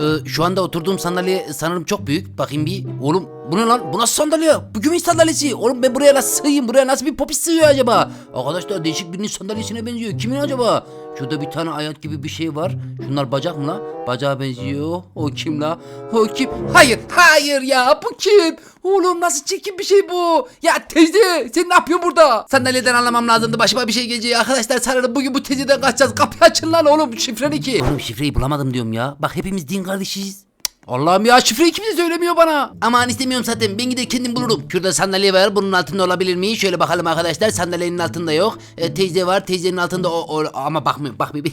Ee, şu anda oturduğum sandalye sanırım çok büyük. Bakayım bir. Oğlum bu ne lan? Bu nasıl sandalye? Bu kimin sandalyesi? Oğlum ben buraya nasıl sığayım? Buraya nasıl bir popis sığıyor acaba? Arkadaşlar değişik birinin sandalyesine benziyor. Kimin acaba? Şurada bir tane ayak gibi bir şey var. Şunlar bacak mı la? Bacağa benziyor. O kim la? O kim? Hayır, hayır ya. Bu kim? Oğlum nasıl çirkin bir şey bu? Ya teyze sen ne yapıyorsun burada? Sandalyeden anlamam lazımdı. Başıma bir şey gelecek. Arkadaşlar sanırım bugün bu teyzeden kaçacağız. Kapıyı açın lan oğlum. Şifre ne ki? Oğlum şifreyi bulamadım diyorum ya. Bak hepimiz din kardeşiz. Allah'ım ya şifreyi kimse söylemiyor bana. Aman istemiyorum zaten ben gider kendim bulurum. Şurada sandalye var bunun altında olabilir mi? Şöyle bakalım arkadaşlar sandalyenin altında yok. E, teyze var teyzenin altında o, o ama bakmıyor bakmıyor.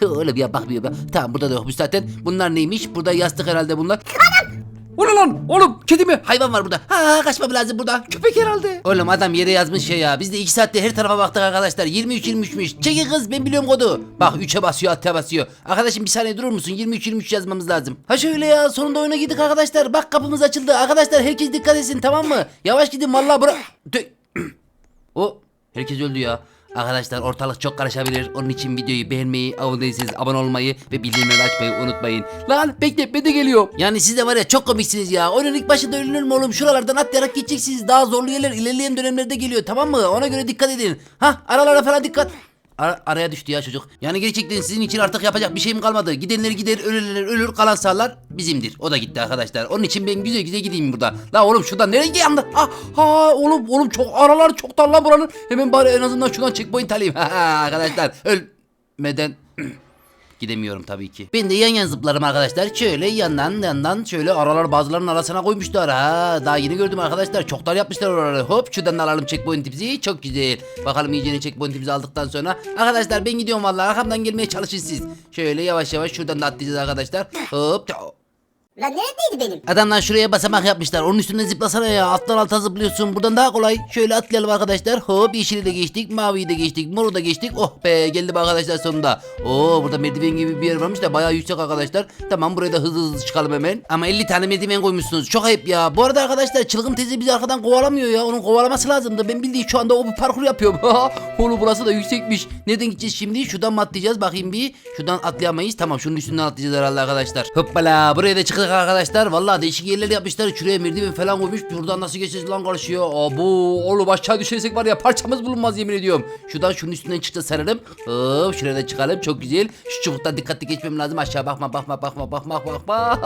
Öyle bir ya bakmıyor. Tamam burada da yokmuş zaten. Bunlar neymiş? Burada yastık herhalde bunlar. O ne lan? Oğlum kedi mi? Hayvan var burada. Ha kaçmam lazım burada. Köpek herhalde. Oğlum adam yere yazmış şey ya. Biz de 2 saatte her tarafa baktık arkadaşlar. 23 23'müş. Çekil kız ben biliyorum kodu. Bak 3'e basıyor 6'ya basıyor. Arkadaşım bir saniye durur musun? 23 23 yazmamız lazım. Ha şöyle ya sonunda oyuna girdik arkadaşlar. Bak kapımız açıldı. Arkadaşlar herkes dikkat etsin tamam mı? Yavaş gidin vallahi bura... O herkes öldü ya. Arkadaşlar ortalık çok karışabilir. Onun için videoyu beğenmeyi, abone değilseniz abone olmayı ve bildirimleri açmayı unutmayın. Lan bekle ben de geliyorum. Yani siz de var ya çok komiksiniz ya. Oyunun ilk başında ölünür mü oğlum? Şuralardan atlayarak gideceksiniz. Daha zorlu yerler ilerleyen dönemlerde geliyor tamam mı? Ona göre dikkat edin. Hah aralara falan dikkat. Ara- araya düştü ya çocuk. Yani gerçekten sizin için artık yapacak bir şeyim kalmadı. Gidenler gider, ölürler ölür, kalan sağlar bizimdir. O da gitti arkadaşlar. Onun için ben güzel güzel gideyim burada. La oğlum şuradan nereye yandı? Ah, ha oğlum oğlum çok aralar çok dar lan buranın. Hemen bari en azından şuradan checkpoint alayım. Ha, ha, arkadaşlar ölmeden Gidemiyorum tabii ki. Ben de yan yan zıplarım arkadaşlar. Şöyle yandan yandan şöyle aralar bazılarının arasına koymuşlar ha. Daha yeni gördüm arkadaşlar. Çoklar yapmışlar oraları. Hop şuradan da alalım checkpoint'imizi. Çok güzel. Bakalım iyicene checkpoint'imizi aldıktan sonra. Arkadaşlar ben gidiyorum vallahi arkamdan gelmeye çalışın siz. Şöyle yavaş yavaş şuradan da atlayacağız arkadaşlar. Hop. Lan neredeydi benim? Adamlar şuraya basamak yapmışlar. Onun üstüne zıplasana ya. Alttan alta zıplıyorsun. Buradan daha kolay. Şöyle atlayalım arkadaşlar. Hop yeşili de geçtik. Maviyi de geçtik. Moru da geçtik. Oh be geldim arkadaşlar sonunda. Oo burada merdiven gibi bir yer varmış da bayağı yüksek arkadaşlar. Tamam buraya da hızlı hızlı çıkalım hemen. Ama 50 tane merdiven koymuşsunuz. Çok ayıp ya. Bu arada arkadaşlar çılgın teyze bizi arkadan kovalamıyor ya. Onun kovalaması lazımdı. Ben bildiğin şu anda o bir parkur yapıyorum. Oğlum burası da yüksekmiş. Nereden gideceğiz şimdi? Şuradan mı atlayacağız? Bakayım bir. Şuradan atlayamayız. Tamam şunun üstünden atlayacağız herhalde arkadaşlar. Hoppala buraya da çıktık arkadaşlar. Vallahi değişik yerler yapmışlar. Şuraya merdiven falan koymuş. Buradan nasıl geçeceğiz lan karşıya? Abo oğlum aşağı düşersek var ya parçamız bulunmaz yemin ediyorum. Şuradan şunun üstünden çıkacağız sanırım. Hop şuraya da çıkalım. Çok güzel. Şu çubuktan dikkatli geçmem lazım. Aşağı bakma bakma bakma bakma bakma.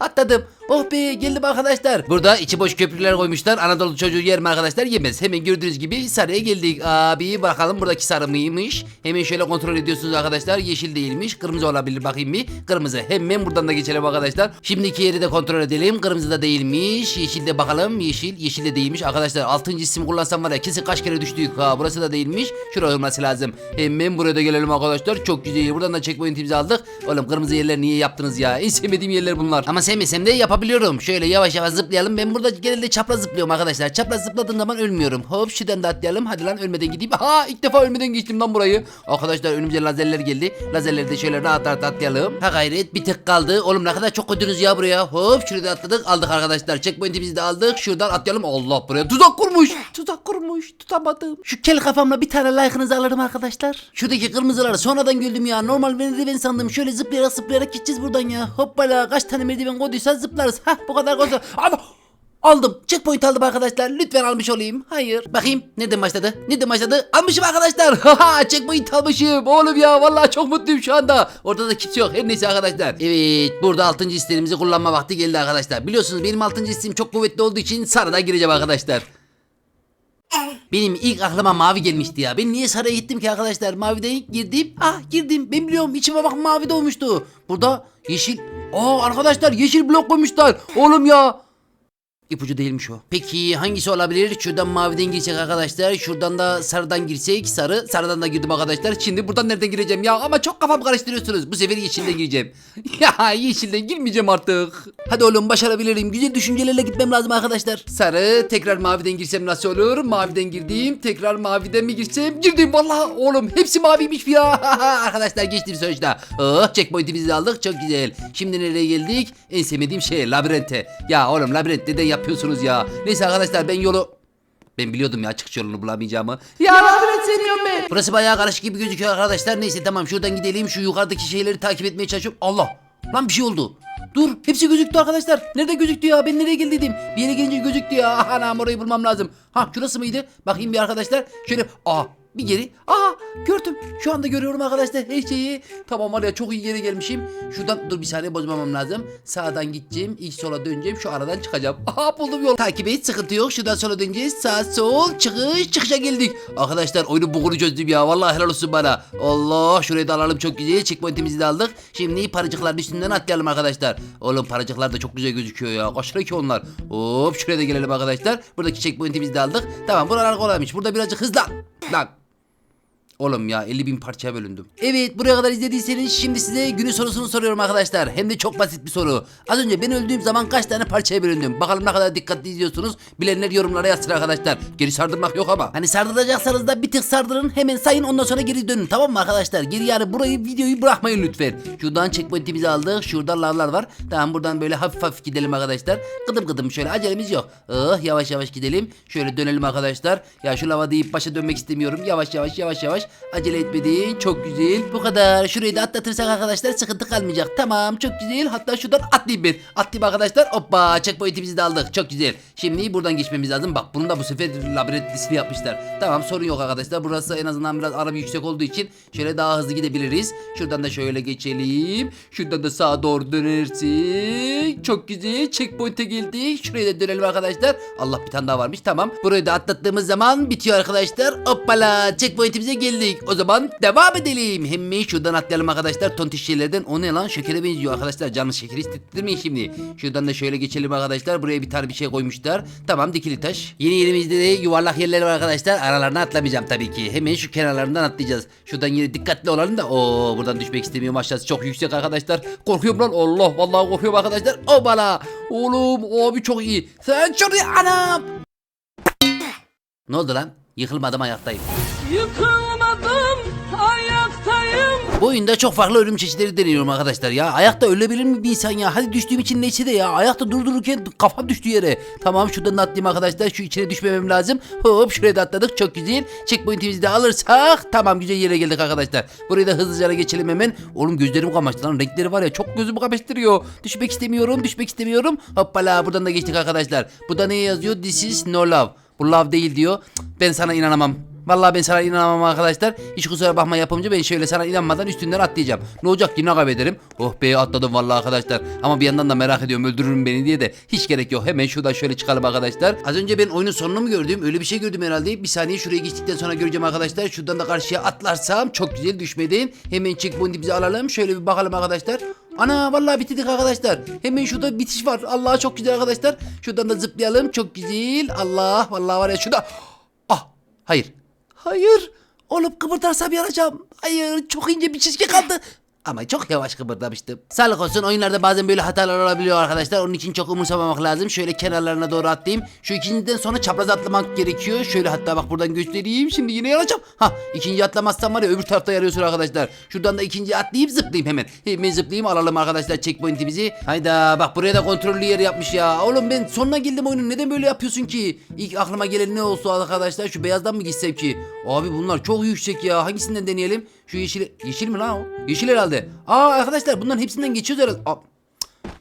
Atladım. Oh be geldim arkadaşlar. Burada içi boş köprüler koymuşlar. Anadolu çocuğu yer mi arkadaşlar? Yemez. Hemen gördüğünüz gibi sarıya geldik. Abi bakalım buradaki sarı mıymış? Hemen şöyle kontrol ediyorsunuz arkadaşlar. Yeşil değilmiş. Kırmızı olabilir bakayım bir. Kırmızı. Hemen buradan da geçelim arkadaşlar. Şimdiki yeri de kontrol edelim. Kırmızı da değilmiş. Yeşil de bakalım. Yeşil. Yeşil de değilmiş. Arkadaşlar 6. isim kullansam var ya kesin kaç kere düştük. Ha burası da değilmiş. Şuraya olması lazım. Hemen buraya da gelelim arkadaşlar. Çok güzel. Buradan da checkpoint'imizi aldık. Oğlum kırmızı yerler niye yaptınız ya? En sevmediğim yerler bunlar. Ama sevmesem de yapabiliyorum. Şöyle yavaş yavaş zıplayalım. Ben burada genelde çapraz zıplıyorum arkadaşlar. Çapraz zıpladığım zaman ölmüyorum. Hop şuradan da atlayalım. Hadi lan ölmeden gideyim. Ha ilk defa ölmeden geçtim lan burayı. Arkadaşlar önümüze lazerler geldi. Lazerleri de şöyle rahat rahat atlayalım. Ha gayret bir tık kaldı. Oğlum ne kadar çok koydunuz ya buraya. Hop şurada da atladık. Aldık arkadaşlar. Checkpoint'imizi de aldık. Şuradan atlayalım. Allah buraya tuzak kurmuş. Tuzak kurmuş. Tutamadım. Şu kel kafamla bir tane like'ınızı alırım arkadaşlar. Şuradaki kırmızıları sonradan gördüm ya. Normal merdiven sandım. Şöyle zıplayarak zıplayarak gideceğiz buradan ya. Hoppala kaç tane merdiven koyduysa zıplarız. Hah bu kadar koysa. Ama Aldım. Checkpoint aldım arkadaşlar. Lütfen almış olayım. Hayır. Bakayım. Nereden başladı? Nereden başladı? Almışım arkadaşlar. Haha checkpoint almışım. Oğlum ya vallahi çok mutluyum şu anda. Orada da kimse yok. Her neyse arkadaşlar. Evet. Burada 6. isterimizi kullanma vakti geldi arkadaşlar. Biliyorsunuz benim 6. isim çok kuvvetli olduğu için sarıda gireceğim arkadaşlar. Benim ilk aklıma mavi gelmişti ya. Ben niye saraya gittim ki arkadaşlar? Maviden girdim. Ah girdim. Ben biliyorum. İçime bak mavi de. Burada yeşil. Aa arkadaşlar yeşil blok koymuşlar. Oğlum ya. İpucu değilmiş o. Peki hangisi olabilir? Şuradan maviden girsek arkadaşlar. Şuradan da sarıdan girsek. Sarı. Sarıdan da girdim arkadaşlar. Şimdi buradan nereden gireceğim ya? Ama çok kafam karıştırıyorsunuz. Bu sefer yeşilden gireceğim. ya yeşilden girmeyeceğim artık. Hadi oğlum başarabilirim. Güzel düşüncelerle gitmem lazım arkadaşlar. Sarı. Tekrar maviden girsem nasıl olur? Maviden girdim. Tekrar maviden mi girsem? Girdim vallahi oğlum. Hepsi maviymiş ya. arkadaşlar geçtim sonuçta. Oh checkpoint'imizi de aldık. Çok güzel. Şimdi nereye geldik? En sevmediğim şey labirente. Ya oğlum labirent neden yapıyorsunuz ya? Neyse arkadaşlar ben yolu ben biliyordum ya çıkış yolunu bulamayacağımı. Ya labirent sevmiyorum ben. Burası bayağı karışık gibi gözüküyor arkadaşlar. Neyse tamam şuradan gidelim. Şu yukarıdaki şeyleri takip etmeye çalışıyorum. Allah. Lan bir şey oldu. dur hepsi gözüktü arkadaşlar. Nerede gözüktü ya? Ben nereye geldiydim? Bir yere gelince gözüktü ya. Anam orayı bulmam lazım. Ha şurası mıydı? Bakayım bir arkadaşlar. Şöyle aa bir geri. Aa gördüm. Şu anda görüyorum arkadaşlar her şeyi. Tamam var ya çok iyi yere gelmişim. Şuradan dur bir saniye bozmamam lazım. Sağdan gideceğim. ilk sola döneceğim. Şu aradan çıkacağım. Aha buldum yol. Takip et sıkıntı yok. Şuradan sola döneceğiz. Sağ sol çıkış çıkışa geldik. Arkadaşlar oyunu bugunu çözdüm ya. Vallahi helal olsun bana. Allah şurayı da alalım çok güzel. Checkpoint'imizi de aldık. Şimdi paracıkların üstünden atlayalım arkadaşlar. Oğlum paracıklar da çok güzel gözüküyor ya. Kaç lira ki onlar? Hop şuraya da gelelim arkadaşlar. Buradaki checkpoint'imizi de aldık. Tamam buralar kolaymış. Burada birazcık hızlan. Lan. Oğlum ya 50 bin parçaya bölündüm. Evet buraya kadar izlediyseniz şimdi size günün sorusunu soruyorum arkadaşlar. Hem de çok basit bir soru. Az önce ben öldüğüm zaman kaç tane parçaya bölündüm? Bakalım ne kadar dikkatli izliyorsunuz. Bilenler yorumlara yazsın arkadaşlar. Geri sardırmak yok ama. Hani sardıracaksanız da bir tık sardırın hemen sayın ondan sonra geri dönün tamam mı arkadaşlar? Geri yani burayı videoyu bırakmayın lütfen. Şuradan checkpoint'imizi aldık. Şurada lavlar var. Tamam buradan böyle hafif hafif gidelim arkadaşlar. Gıdım gıdım şöyle acelemiz yok. Oh yavaş yavaş gidelim. Şöyle dönelim arkadaşlar. Ya şu lava deyip başa dönmek istemiyorum. Yavaş yavaş yavaş yavaş. Acele etmedin. Çok güzel. Bu kadar. Şurayı da atlatırsak arkadaşlar sıkıntı kalmayacak. Tamam çok güzel. Hatta şuradan atlayayım ben. Atlayayım arkadaşlar. Hoppa checkpoint'imizi de aldık. Çok güzel. Şimdi buradan geçmemiz lazım. Bak bunu da bu sefer labirent disipi yapmışlar. Tamam sorun yok arkadaşlar. Burası en azından biraz araba yüksek olduğu için şöyle daha hızlı gidebiliriz. Şuradan da şöyle geçelim. Şuradan da sağa doğru dönersek. Çok güzel. Checkpoint'e geldik. Şuraya da dönelim arkadaşlar. Allah bir tane daha varmış. Tamam. Burayı da atlattığımız zaman bitiyor arkadaşlar. Hoppala. Checkpoint'imize geldik. O zaman devam edelim. Hemen şuradan atlayalım arkadaşlar. Tontiş şeylerden. O ne lan? Şekere benziyor arkadaşlar. Canlı şekeri hissettirmeyin şimdi. Şuradan da şöyle geçelim arkadaşlar. Buraya bir tane bir şey koymuşlar. Tamam dikili taş. Yeni yerimizde de yuvarlak yerler var arkadaşlar. Aralarına atlamayacağım tabii ki. Hemen şu kenarlarından atlayacağız. Şuradan yine dikkatli olalım da. Oo buradan düşmek istemiyorum. Aşağısı çok yüksek arkadaşlar. Korkuyorum lan. Allah vallahi korkuyorum arkadaşlar. O bana. Oğlum abi çok iyi. Sen iyi anam. Ne oldu lan? Yıkılmadım ayaktayım. Yıkılmadım, ayaktayım. Bu oyunda çok farklı ölüm çeşitleri deniyorum arkadaşlar ya. Ayakta ölebilir mi bir insan ya? Hadi düştüğüm için neyse de ya. Ayakta durdururken kafam düştü yere. Tamam şuradan da atlayayım arkadaşlar. Şu içine düşmemem lazım. Hop şuraya da atladık. Çok güzel. Checkpoint'imizi de alırsak tamam güzel yere geldik arkadaşlar. Burayı da hızlıca geçelim hemen. Oğlum gözlerim kamaştı lan. Renkleri var ya çok gözümü kamaştırıyor. Düşmek istemiyorum. Düşmek istemiyorum. Hoppala buradan da geçtik arkadaşlar. Burada ne yazıyor? This is no love. Bu love değil diyor. Ben sana inanamam. Vallahi ben sana inanamam arkadaşlar. Hiç kusura bakma yapımcı ben şöyle sana inanmadan üstünden atlayacağım. Ne olacak ki ne kaybederim? Oh be atladım vallahi arkadaşlar. Ama bir yandan da merak ediyorum öldürürüm beni diye de hiç gerek yok. Hemen şuradan şöyle çıkalım arkadaşlar. Az önce ben oyunun sonunu mu gördüm? Öyle bir şey gördüm herhalde. Bir saniye şuraya geçtikten sonra göreceğim arkadaşlar. Şuradan da karşıya atlarsam çok güzel düşmeden. Hemen checkpoint'imizi alalım. Şöyle bir bakalım arkadaşlar. Ana vallahi bitirdik arkadaşlar. Hemen şurada bitiş var. Allah çok güzel arkadaşlar. Şuradan da zıplayalım. Çok güzel. Allah vallahi var ya şurada. Ah hayır. Hayır. Oğlum kıpırdarsam yanacağım. Hayır çok ince bir çizgi kaldı. Ama çok yavaş kıpırdamıştım. Sağlık olsun oyunlarda bazen böyle hatalar olabiliyor arkadaşlar. Onun için çok umursamamak lazım. Şöyle kenarlarına doğru atlayayım. Şu ikinciden sonra çapraz atlamak gerekiyor. Şöyle hatta bak buradan göstereyim. Şimdi yine yanacağım. Ha ikinci atlamazsam var ya öbür tarafta yarıyorsun arkadaşlar. Şuradan da ikinci atlayıp zıplayayım hemen. Hemen zıplayayım alalım arkadaşlar checkpoint'imizi. Hayda bak buraya da kontrollü yer yapmış ya. Oğlum ben sonuna geldim oyunun. Neden böyle yapıyorsun ki? İlk aklıma gelen ne olsa arkadaşlar şu beyazdan mı gitsem ki? Abi bunlar çok yüksek ya. Hangisinden deneyelim? Şu yeşil yeşil mi lan o? Yeşil herhalde. Aa arkadaşlar bunların hepsinden geçiyoruz herhalde. Aa,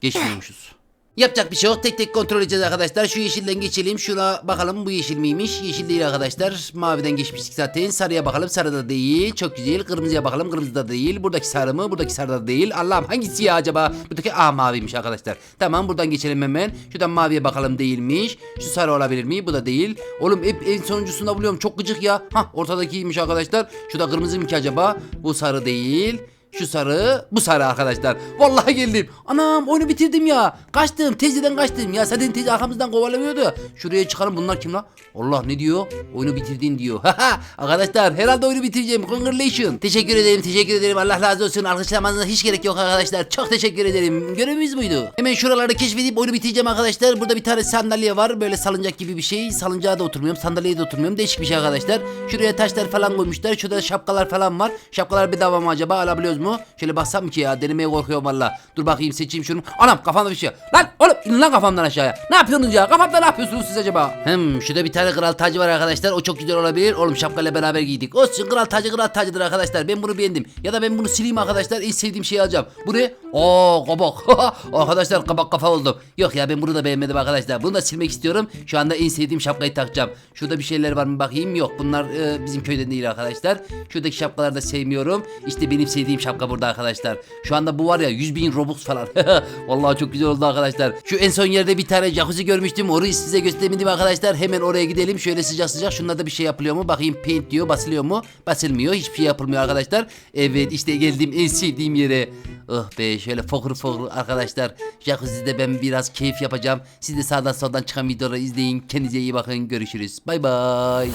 geçmiyormuşuz. Yapacak bir şey yok. Tek tek kontrol edeceğiz arkadaşlar. Şu yeşilden geçelim. Şuna bakalım bu yeşil miymiş? Yeşil değil arkadaşlar. Maviden geçmiştik zaten. Sarıya bakalım. Sarı da değil. Çok güzel. Kırmızıya bakalım. Kırmızı da değil. Buradaki sarı mı? Buradaki sarı da değil. Allah'ım hangisi ya acaba? Buradaki A maviymiş arkadaşlar. Tamam buradan geçelim hemen. Şuradan maviye bakalım değilmiş. Şu sarı olabilir mi? Bu da değil. Oğlum hep en sonuncusunda buluyorum. Çok gıcık ya. Hah ortadakiymiş arkadaşlar. Şu da kırmızı mı ki acaba? Bu sarı değil. Şu sarı, bu sarı arkadaşlar. Vallahi geldim. Anam oyunu bitirdim ya. Kaçtım, teyzeden kaçtım. Ya zaten teyze arkamızdan kovalamıyordu. Şuraya çıkalım. Bunlar kim la? Allah ne diyor? Oyunu bitirdin diyor. Arkadaşlar herhalde oyunu bitireceğim. Congratulations. Teşekkür ederim, teşekkür ederim. Allah razı olsun. Alkışlamanıza hiç gerek yok arkadaşlar. Çok teşekkür ederim. Görevimiz buydu. Hemen şuraları keşfedip oyunu bitireceğim arkadaşlar. Burada bir tane sandalye var. Böyle salıncak gibi bir şey. Salıncağa da oturmuyorum. Sandalyeye de oturmuyorum. Değişik bir şey arkadaşlar. Şuraya taşlar falan koymuşlar. Şurada şapkalar falan var. Şapkalar bedava mı acaba? Alabiliyoruz mu? Şöyle bassam ki ya? Denemeye korkuyorum valla. Dur bakayım seçeyim şunu. Anam kafamda bir şey. Lan oğlum inin lan kafamdan aşağıya. Ne yapıyorsunuz ya? Kafamda ne yapıyorsunuz siz acaba? Hem şurada bir tane kral tacı var arkadaşlar. O çok güzel olabilir. Oğlum şapkayla beraber giydik. Olsun kral tacı kral tacıdır arkadaşlar. Ben bunu beğendim. Ya da ben bunu sileyim arkadaşlar. En sevdiğim şeyi alacağım. Bu ne? Oo kabak. arkadaşlar kabak kafa oldum. Yok ya ben bunu da beğenmedim arkadaşlar. Bunu da silmek istiyorum. Şu anda en sevdiğim şapkayı takacağım. Şurada bir şeyler var mı bakayım. Yok bunlar e, bizim köyden değil arkadaşlar. Şuradaki şapkaları da sevmiyorum. İşte benim sevdiğim şapka burada arkadaşlar. Şu anda bu var ya 100 bin robux falan. Vallahi çok güzel oldu arkadaşlar. Şu en son yerde bir tane jacuzzi görmüştüm. Orayı size göstermedim arkadaşlar. Hemen oraya gidelim. Şöyle sıcak sıcak. Şunlarda bir şey yapılıyor mu? Bakayım paint diyor. Basılıyor mu? Basılmıyor. Hiçbir şey yapılmıyor arkadaşlar. Evet işte geldim en sevdiğim yere. Oh be şöyle fokur fokur arkadaşlar. Jacuzzi'de ben biraz keyif yapacağım. Siz de sağdan soldan çıkan videoları izleyin. Kendinize iyi bakın. Görüşürüz. Bay bay.